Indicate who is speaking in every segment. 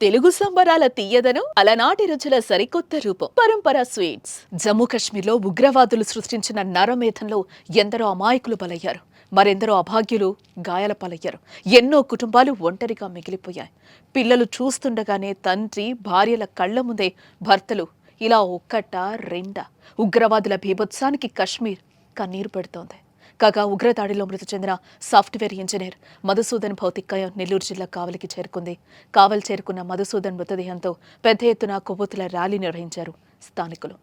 Speaker 1: తెలుగు సంబరాల తీయదను అలనాటి రుచుల సరికొత్త రూపం. పరంపర స్వీట్స్. జమ్మూ కాశ్మీర్లో ఉగ్రవాదులు సృష్టించిన నరమేధంలో ఎందరో అమాయకులు బలయ్యారు. మరెందరో అభాగ్యులు గాయాల పాలయ్యారు. ఎన్నో కుటుంబాలు ఒంటరిగా మిగిలిపోయాయి. పిల్లలు చూస్తుండగానే తండ్రి భార్యల కళ్ళ ముందే భర్తలు ఇలా ఒక్కట రెండా? ఉగ్రవాదుల భీభత్సానికి కశ్మీర్ కన్నీరు పెడుతోంది. కాగా ఉగ్రదాడిలో మృతి చెందిన సాఫ్ట్వేర్ ఇంజనీర్ మధుసూదన్ భౌతికాయం నెల్లూరు జిల్లా కావలికి చేరుకుంది. కావలి చేరుకున్న మధుసూదన్ మృతదేహంతో పెద్ద ఎత్తున కొవ్వొత్తుల ర్యాలీ నిర్వహించారు స్థానికులు.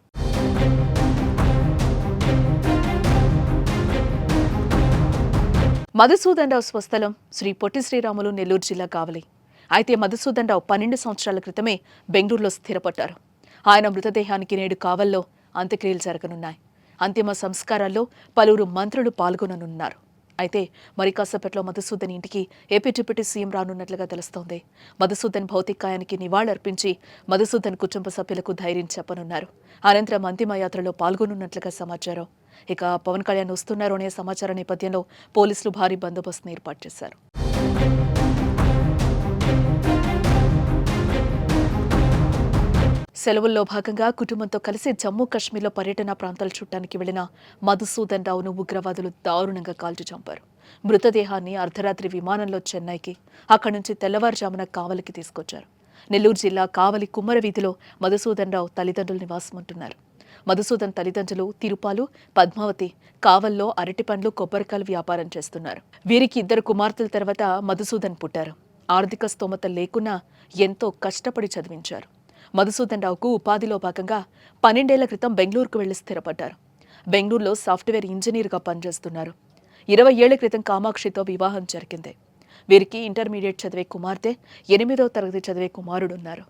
Speaker 1: మధుసూదన్ రావు స్వస్థలం శ్రీ పొట్టి శ్రీరాములు నెల్లూరు జిల్లా కావలి. అయితే మధుసూదన్ రావు పన్నెండు సంవత్సరాల క్రితమే బెంగళూరులో స్థిరపడ్డారు. ఆయన మృతదేహానికి నేడు కావల్లో అంత్యక్రియలు జరగనున్నాయి. అంతిమ సంస్కారాల్లో పలువురు మంత్రులు పాల్గొననున్నారు. అయితే మరి కాసేపట్లో మధుసూదన్ ఇంటికి ఏపీ డిప్యూటీ సీఎం రానున్నట్లుగా తెలుస్తోంది. మధుసూదన్ భౌతికాయానికి నివాళులర్పించి మధుసూదన్ కుటుంబ సభ్యులకు ధైర్యం చెప్పనున్నారు. అనంతరం అంతిమ యాత్రలో పాల్గొనున్నట్లుగా సమాచారం. ఇక పవన్ కళ్యాణ్ వస్తున్నారు అనే సమాచారం నేపథ్యంలో పోలీసులు భారీ బందోబస్తును ఏర్పాటు చేశారు. సెలవుల్లో భాగంగా కుటుంబంతో కలిసి జమ్మూ కాశ్మీర్లో పర్యటన ప్రాంతాలు చూడటానికి వెళ్ళిన మధుసూదన్ రావును ఉగ్రవాదులు దారుణంగా కాల్చి చంపారు. మృతదేహాన్ని అర్ధరాత్రి విమానంలో చెన్నైకి అక్కడి నుంచి తెల్లవారుజామున కావలికి తీసుకొచ్చారు. నెల్లూరు జిల్లా కావలి కుమ్మరవీధిలో మధుసూదన్ రావు తల్లిదండ్రులు నివాసం ఉంటున్నారు మధుసూదన్ తల్లిదండ్రులు తిరుపాలు పద్మావతి కావల్లో అరటిపండ్లు కొబ్బరికాయలు వ్యాపారం చేస్తున్నారు. వీరికి ఇద్దరు కుమార్తెల తర్వాత మధుసూదన్ పుట్టారు. ఆర్థిక స్తోమత లేకున్నా ఎంతో కష్టపడి చదివించారు. మధుసూదన్ రావుకు ఉపాధిలో భాగంగా పన్నెండేళ్ళ క్రితం బెంగళూరుకు వెళ్ళి స్థిరపడ్డారు. బెంగళూరులో సాఫ్ట్వేర్ ఇంజనీర్గా పనిచేస్తున్నారు. ఇరవై ఏళ్ళ క్రితం కామాక్షితో వివాహం జరిగింది. వీరికి ఇంటర్మీడియట్ చదివే కుమార్తె ఎనిమిదవ తరగతి చదివే కుమారుడున్నారు.